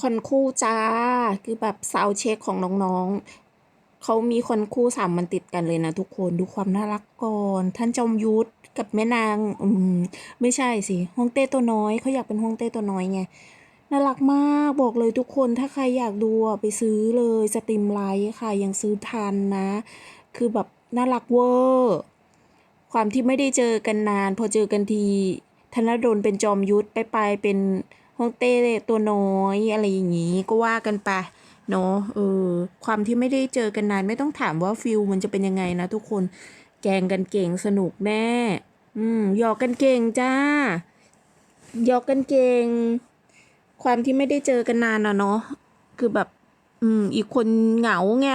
คอนคู่จ้า คือแบบซาวเช็คของน้องๆ เขามีคอนคู่สามมันติดกันเลยนะทุกคนดูความน่ารักก่อน ท่านจอมยุทธกับแม่นางอืมไม่ใช่สิฮ่องเต้ตัวน้อยเขาอยากเป็นฮ่องเต้ตัวน้อยไงน่ารักมากบอกเลยทุกคนถ้าใครอยากดูไปซื้อเลยสตรีมไลท์ค่ะยังซื้อทันนะ คือแบบน่ารักเวอร์ความที่ไม่ได้เจอกันนาน พอเจอกันทีธนดลเป็นจอมยุทธไปไปเป็น ฮองเต้ตัวน้อยอะไรอย่างนี้ก็ว่ากันไปเนาะเออความที่ไม่ได้เจอกันนานไม่ต้องถามว่าฟิลมันจะเป็นยังไงนะทุกคนแกล้งกันเก่งสนุกแน่อืมหยอกกันเก่งจ้าหยอกกันเก่ง ความที่ไม่ได้เจอกันนานอะเนาะคือแบบ อืม อีกคนเหงาไง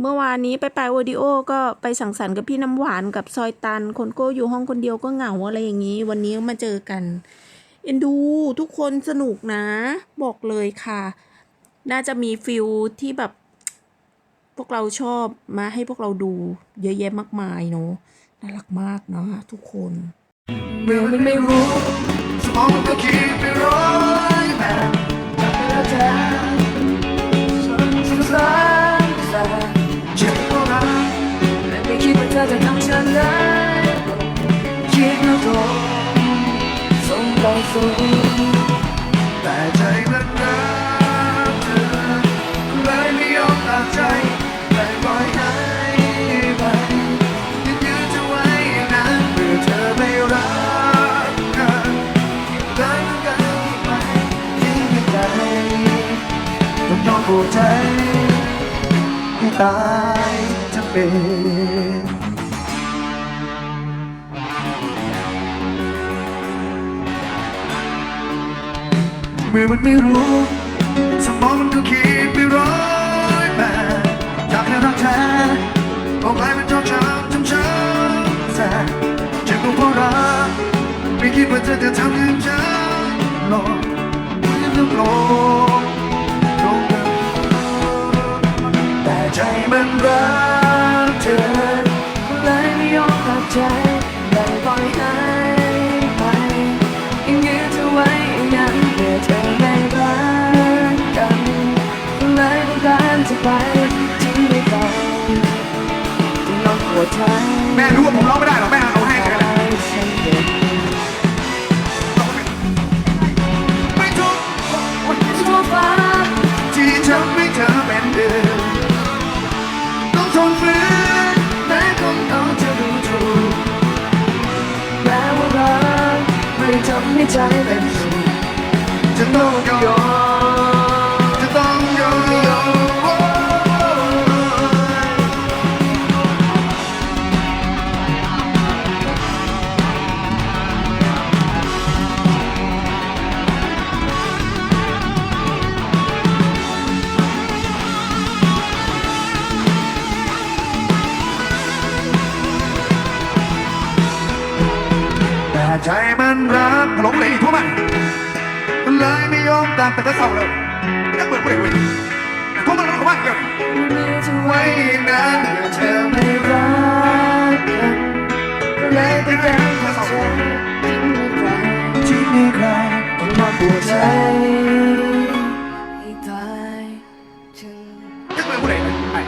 เมื่อวานนี้ไปไปโอดิโอ ก็ไปสังสรรค์กับพี่น้ำหวานกับซอยตัน คนโก้อยู่ห้องคนเดียวก็เหงาอะไรอย่างนี้ วันนี้มาเจอกัน เอ็นดูทุกคนสนุกนะ บอกเลยค่ะ น่าจะมีฟิลที่แบบ พวกเราชอบมาให้พวกเราดูเยอะแยะมากมายเนาะน่ารักมากเนาะทุกคนเมื่อมันไม่รู้สมองมันก็คิดไปร้อยแบบจับไปแล้วแท้สุด ส่งไปสู่แต่ใจมันรักเธอเลยไม่ยอมตัดใจแต่ปล่อยให้ไปยืนยืนจะไว้นั้นเมื่อเธอไม่รักกันได้เหมือนกันไหมที่ไม่ได้ต้องยอมปวดใจให้ตายทั้งเป็น มื่อมันไม่รู้ สมองมันก็คิดไปร้อยแบบอยากให้รักแท้ออกไปมันชอบช้ำช้ำช้ำแต่เจ็บก็เพราะรักไม่คิดว่าเธอจะทำถึงฉันหรอกไม่ต้องโกรธตรงแต่ใจมันรักเธอเลยไม่ยอมตัดใจ ต้องยอมปวดใจแม่รู้ว่าผมร้องไม่ได้หรอกแม่เอาให้กันเลยฉันเด็กไม่ทุกทั่วฟ้าที่ทำให้เธอเป็นเดือนต้องทนฝืนแม้คงต้องจะดูถูกแม้ว่ารักไม่ทำให้ใจเป็นสุขจะต้องยยออมม ใจมันรักหลงเหลงทั่วมันมันเลยไม่ยอมตามแต่ก็เศร้าแล้วนักเปิดเผยเว้ยทั่วมันร้องว่าเกิดไม่จะไว้อย่างนั้นเมื่อเธอไม่รักกันก็เลยต้องการทำใจทิ้งไม่ไกลที่มีใครต้องมาปวดใจให้ตายถึงนักเปิดเผยเว้ยไอ้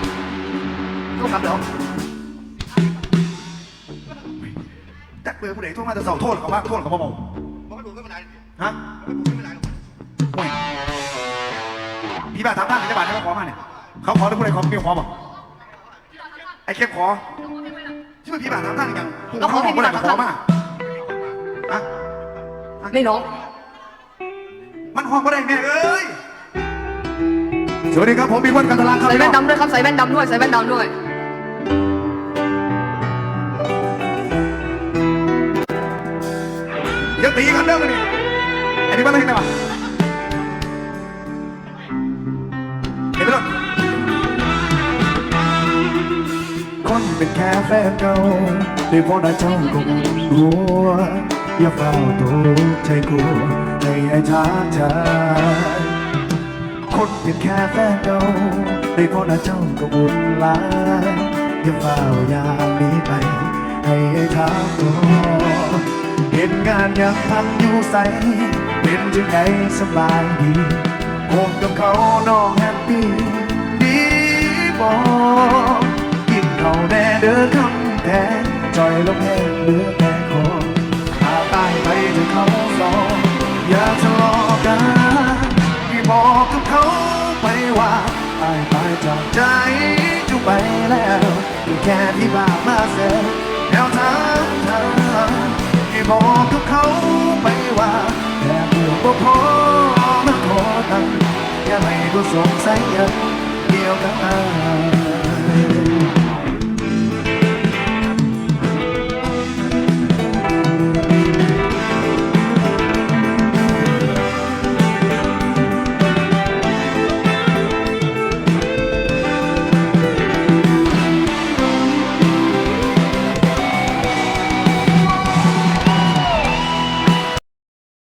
ต้องทำเดี๋ยว กเปิดเผยทั่วมาจะเศร้าโทษเขามากโทษเขาเบาๆฮะโอ้ยพี่บ้าทำท่าไหนจะบาดให้เขาขอมาเนี่ยเขาขอได้ผู้ใดขอเกี่ยวขอบอกไอ้เข้มขอที่มันพี่บ้าทำท่าอย่างเขาขอผู้ใดขอมาอะไม่น้องมันห้องก็ได้แม่เอ้ยสวัสดีครับผมมีวันกันตลาดครับใส่แว่นดำด้วยครับใส่แว่นดำด้วยใส่แว่นดำด้วย ตีกันเด้อเนี่ไอ้นี่บ้านอะไรกันวะเห็นไหมล่ะคนเป็นแค่แฟนเก่าได้พอได้เจ้าก็อุ่นหัวอย่าเฝ้าตัวใจกลัวในไอ้ทางใจคนเป็นแค่แฟนเก่าได้พอได้เจ้าก็บุญหลายอย่าเฝ้าอย่างนี้ไปให้ไอ้ทางตัว เห็นงานยังทำอยู่ใส เป็นจังไงสบายดีคเขาน้องแฮปปี้ดีบอกกินเขาแน่เด้อคำแพงจอยลงแห้งเหลือแต่คอพาตายไปถึงเขาสองอย่าทะเลาะกันพี่บอกกับเขาไปว่าตายตายจากใจจุไปแล้ว แค่ที่บ้ามาเสร็